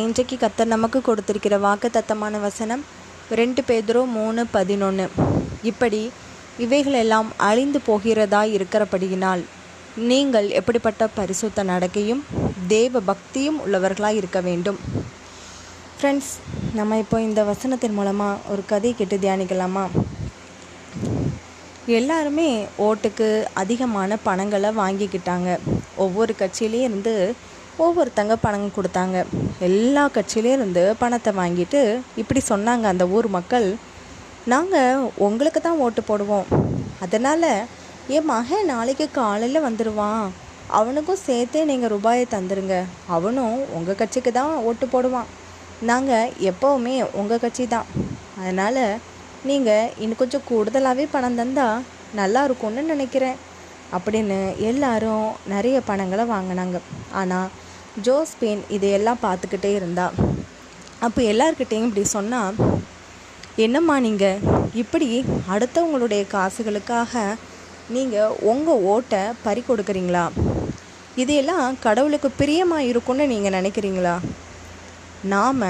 இன்றைக்கு கத்தர் நமக்கு கொடுத்திருக்கிற வாக்கு தத்தமான வசனம் ரெண்டு பேதரோ மூணு பதினொன்று இப்படி இவைகளெல்லாம் அழிந்து போகிறதா இருக்கிறபடியினால் நீங்கள் எப்படிப்பட்ட பரிசுத்த நடக்கையும் தேவ பக்தியும் உள்ளவர்களாக இருக்க வேண்டும். ஃப்ரெண்ட்ஸ் நம்ம இப்போ இந்த வசனத்தின் மூலமாக ஒரு கதை கேட்டு தியானிக்கலாமா? எல்லாருமே ஓட்டுக்கு அதிகமான பணங்களை வாங்கிக்கிட்டாங்க. ஒவ்வொரு கட்சியிலேயும் இருந்து ஒவ்வொருத்தங்க பணம் கொடுத்தாங்க. எல்லா கட்சியிலேயும் இருந்து பணத்தை வாங்கிட்டு இப்படி சொன்னாங்க அந்த ஊர் மக்கள். நாங்கள் உங்களுக்கு தான் ஓட்டு போடுவோம். அதனால் என் மகன் நாளைக்கு காலையில் வந்துடுவான் அவனுக்கும் சேர்த்தே நீங்கள் ரூபாயை தந்துடுங்க அவனும் உங்கள் கட்சிக்கு தான் ஓட்டு போடுவான். நாங்கள் எப்போவுமே உங்கள் கட்சி தான். அதனால் நீங்கள் இன்னும் கொஞ்சம் கூடுதலாகவே பணம் தந்தால் நல்லா இருக்கும்னு நினைக்கிறேன். அப்படின்னு எல்லாரும் நிறைய பணங்களை வாங்கினாங்க. ஆனால் ஜோஸ்பேன் இதையெல்லாம் பார்த்துக்கிட்டே இருந்தா. அப்போ எல்லார்கிட்டேயும் இப்படி சொன்னால் என்னம்மா நீங்கள் இப்படி அடுத்தவங்களுடைய காசுகளுக்காக நீங்கள் உங்கள் ஓட்டை பறி கொடுக்குறீங்களா? இதையெல்லாம் கடவுளுக்கு பிரியமாக இருக்கும்னு நீங்கள் நினைக்கிறீங்களா? நாம்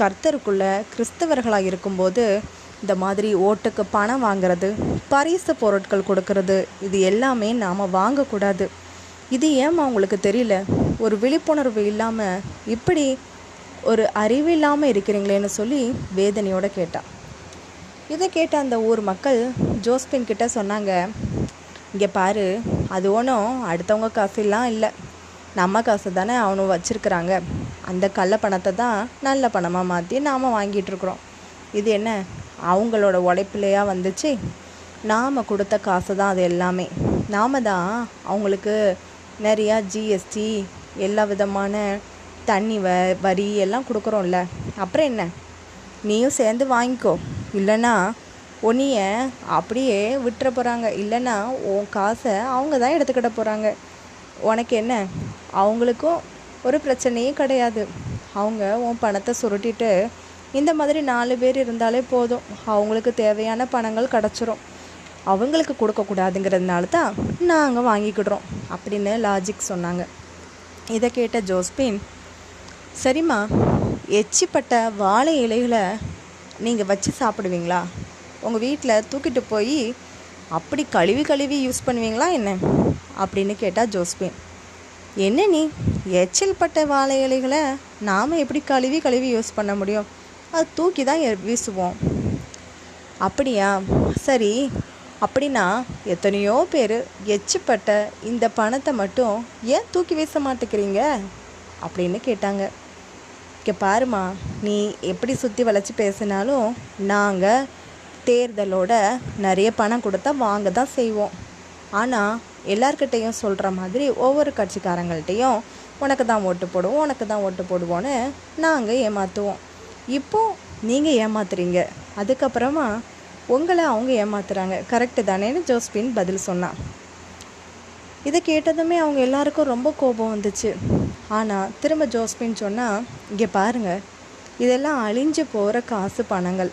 கர்த்தருக்குள்ள கிறிஸ்தவர்களாக இருக்கும்போது இந்த மாதிரி ஓட்டுக்கு பணம் வாங்குறது பரிசு பொருட்கள் கொடுக்கறது இது எல்லாமே நாம் வாங்கக்கூடாது. இது ஏம்மா உங்களுக்கு தெரியல? ஒரு விழிப்புணர்வு இல்லாமல் இப்படி ஒரு அறிவு இல்லாமல் இருக்கிறீங்களேன்னு சொல்லி வேதனையோடு கேட்டான் இதை கேட்ட அந்த ஊர் மக்கள் ஜோஸ்பின் கிட்ட சொன்னாங்க இங்கே பாரு அது ஒன்றும் அடுத்தவங்க காசுலாம் இல்லை. நம்ம காசு தானே அவனும் வச்சுருக்குறாங்க. அந்த கள்ள பணத்தை தான் நல்ல பணமாக மாற்றி நாம் வாங்கிட்டுருக்குறோம் இது என்ன அவங்களோட உழைப்பிலையா வந்துச்சு? நாம் கொடுத்த காசு தான் அது எல்லாமே. நாம் தான் அவங்களுக்கு நிறையா ஜிஎஸ்டி எல்லா விதமான தண்ணி வ வரி எல்லாம் கொடுக்குறோம்ல. அப்புறம் என்ன? நீயும் சேர்ந்து வாங்கிக்கோ. இல்லைன்னா உன்னைய அப்படியே விட்டுற போகிறாங்க இல்லைன்னா உன் காசை அவங்க தான் எடுத்துக்கிட்ட போகிறாங்க உனக்கு என்ன? அவங்களுக்கும் ஒரு பிரச்சனையும் கிடையாது. அவங்க உன் பணத்தை சுருட்டிட்டு இந்த மாதிரி நாலு பேர் இருந்தாலே போதும். அவங்களுக்கு தேவையான பணங்கள் கிடச்சிரும். அவங்களுக்கு கொடுக்கக்கூடாதுங்கிறதுனால தான் நாங்கள் வாங்கிக்கிடுறோம். அப்படின்னு லாஜிக் சொன்னாங்க. இதை கேட்ட ஜோஸ்பின் சரிம்மா எச்சிப்பட்ட வாழை இலைகளை நீங்கள் வச்சு சாப்பிடுவீங்களா? உங்கள் வீட்டில் தூக்கிட்டு போய் அப்படி கழுவி கழுவி யூஸ் பண்ணுவீங்களா என்ன? அப்படின்னு கேட்டால் ஜோஸ்பின் என்ன நீ எச்சில் பட்ட வாழை இலைகளை நாம் எப்படி கழுவி கழுவி யூஸ் பண்ண முடியும்? அது தூக்கி தான் வீசுவோம். அப்படியா? சரி அப்படின்னா எத்தனையோ பேர் எச்சப்பட்ட இந்த பணத்தை மட்டும் ஏன் தூக்கி வீச மாட்டேங்கிறீங்க? அப்படின்னு கேட்டாங்க. இங்கே பாருமா நீ எப்படி சுற்றி வளைச்சி பேசினாலும் நாங்கள் தேர்தலோட நிறைய பணம் கொடுத்தா வாங்க தான் செய்வோம். ஆனால் எல்லார்கிட்டேயும் சொல்கிற மாதிரி ஒவ்வொரு கட்சிக்காரங்கள்ட்டையும் உனக்கு தான் ஓட்டு போடுவோம் உனக்கு தான் ஓட்டு போடுவோன்னு நாங்கள் ஏமாற்றுவோம் இப்போ நீங்கள் ஏமாத்துறீங்க. அதுக்கப்புறமா உங்களை அவங்க ஏமாத்துறாங்க. கரெக்டு தானேன்னு ஜோஸ்பின் பதில் சொன்னான் இதை கேட்டதுமே அவங்க எல்லாருக்கும் ரொம்ப கோபம் வந்துச்சு. ஆனால் திரும்ப ஜோஸ்பின் சொன்னால் இங்கே பாருங்கள் இதெல்லாம் அழிஞ்சு போகிற காசு பணங்கள்.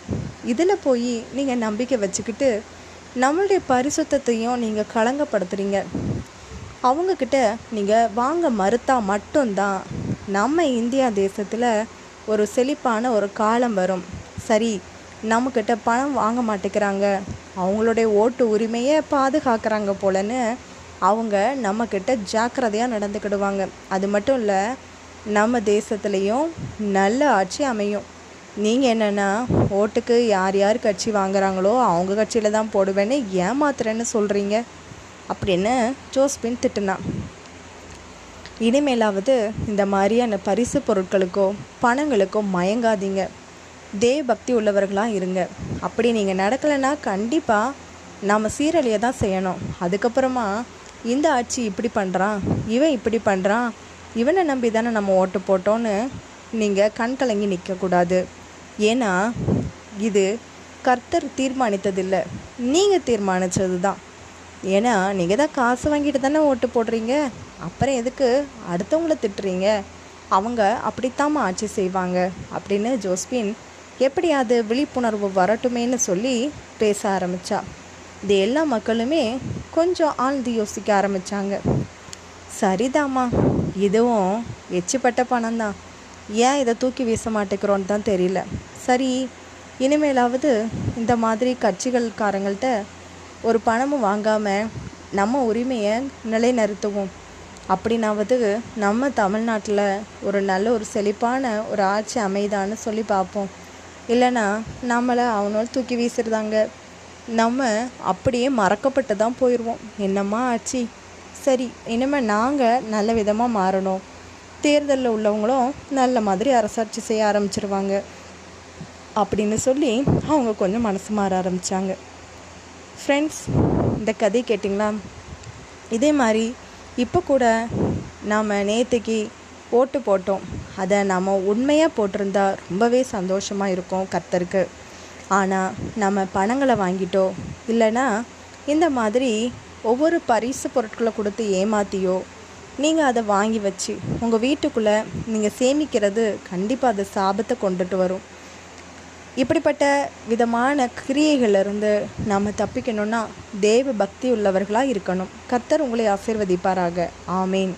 இதில் போய் நீங்கள் நம்பிக்கை வச்சுக்கிட்டு நம்மளுடைய பரிசுத்தையும் நீங்கள் களங்கப்படுத்துறீங்க. அவங்கக்கிட்ட நீங்கள் வாங்க மறுத்தா மட்டும்தான் நம்ம இந்தியா தேசத்தில் ஒரு செழிப்பான ஒரு காலம் வரும். சரி நம்மக்கிட்ட பணம் வாங்க மாட்டேங்கிறாங்க. அவங்களுடைய ஓட்டு உரிமையை பாதுகாக்கிறாங்க போலன்னு அவங்க நம்மக்கிட்ட ஜாக்கிரதையாக நடந்துக்கிடுவாங்க. அது மட்டும் இல்லை நம்ம தேசத்துலேயும் நல்ல ஆட்சி அமையும். நீங்கள் என்னென்னா ஓட்டுக்கு யார் யார் கட்சி வாங்குறாங்களோ அவங்க கட்சியில் தான் போடுவேன்னு ஏமாத்துறேன்னு சொல்கிறீங்க அப்படின்னு ஜோஸ்பின் திட்டுனான். இனிமேலாவது இந்த மாதிரியான பரிசு பொருட்களுக்கோ பணங்களுக்கோ மயங்காதீங்க. தேவ பக்தி உள்ளவர்களாக இருங்க. அப்படி நீங்கள் நடக்கலைன்னா கண்டிப்பாக நாம் சீரழிய தான் செய்யணும். அதுக்கப்புறமா இந்த ஆட்சி இப்படி பண்ணுறான் இவன் இப்படி பண்ணுறான் இவனை நம்பி தானே நம்ம ஓட்டு போட்டோன்னு நீங்கள் கண் கலங்கி நிற்கக்கூடாது ஏன்னா இது கர்த்தர் தீர்மானித்ததில்லை. நீங்கள் தீர்மானித்தது தான் ஏன்னா நீங்கள் தான் காசு வாங்கிட்டு தானே ஓட்டு போடுறீங்க. அப்புறம் எதுக்கு அடுத்தவங்கள திட்டுறீங்க? அவங்க அப்படித்தாம்மா ஆட்சி செய்வாங்க. அப்படின்னு ஜோஸ்பின் எப்படியாவது விழிப்புணர்வு வரட்டுமேன்னு சொல்லி பேச ஆரம்பிச்சா. இது எல்லா மக்களுமே கொஞ்சம் ஆழ்ந்து யோசிக்க ஆரம்பித்தாங்க சரிதாம்மா இதுவும் எச்சுப்பட்ட பணம் தான் ஏன் இதை தூக்கி வீச மாட்டேங்கிறோன்னு தான் தெரியல. சரி இனிமேலாவது இந்த மாதிரி கட்சிகள்காரங்கள்ட்ட ஒரு பணமும் வாங்காமல் நம்ம உரிமையை நிலைநிறுத்துவோம். அப்படின்னாவது நம்ம தமிழ்நாட்டில் ஒரு நல்ல ஒரு செழிப்பான ஒரு ஆட்சி அமைதான்னு சொல்லி பார்ப்போம். இல்லைன்னா நம்மளை அவனோட தூக்கி வீசுறதாங்க. நம்ம அப்படியே மறக்கப்பட்டு தான் போயிடுவோம் என்னம்மா ஆச்சு? சரி இனிமேல் நாங்கள் நல்ல விதமாக மாறணும். தேர்தலில் உள்ளவங்களும் நல்ல மாதிரி அரசாட்சி செய்ய ஆரம்பிச்சிருவாங்க. அப்படின்னு சொல்லி அவங்க கொஞ்சம் மனசு மாற ஆரம்பித்தாங்க ஃப்ரெண்ட்ஸ் இந்த கதை கேட்டிங்களா? இதே மாதிரி இப்போ கூட நாம் நேற்றுக்கு ஓட்டு போட்டோம். அதை நாம் உண்மையாக போட்டிருந்தா ரொம்பவே சந்தோஷமாக இருக்கும் கர்த்தருக்கு. ஆனால் நம்ம பணங்களை வாங்கிட்டோ இல்லைன்னா இந்த மாதிரி ஒவ்வொரு பரிசு பொருட்களை கொடுத்து ஏமாத்தியோ நீங்கள் அதை வாங்கி வச்சு உங்கள் வீட்டுக்குள்ளே நீங்கள் சேமிக்கிறது கண்டிப்பாக அது சாபத்தை கொண்டுட்டு வரும். இப்படிப்பட்ட விதமான கிரியைகளிலிருந்து நம்ம தப்பிக்கணும்னா தேவ பக்தி உள்ளவர்களாக இருக்கணும். கர்த்தர் உங்களை ஆசீர்வதிப்பாராக. ஆமேன்.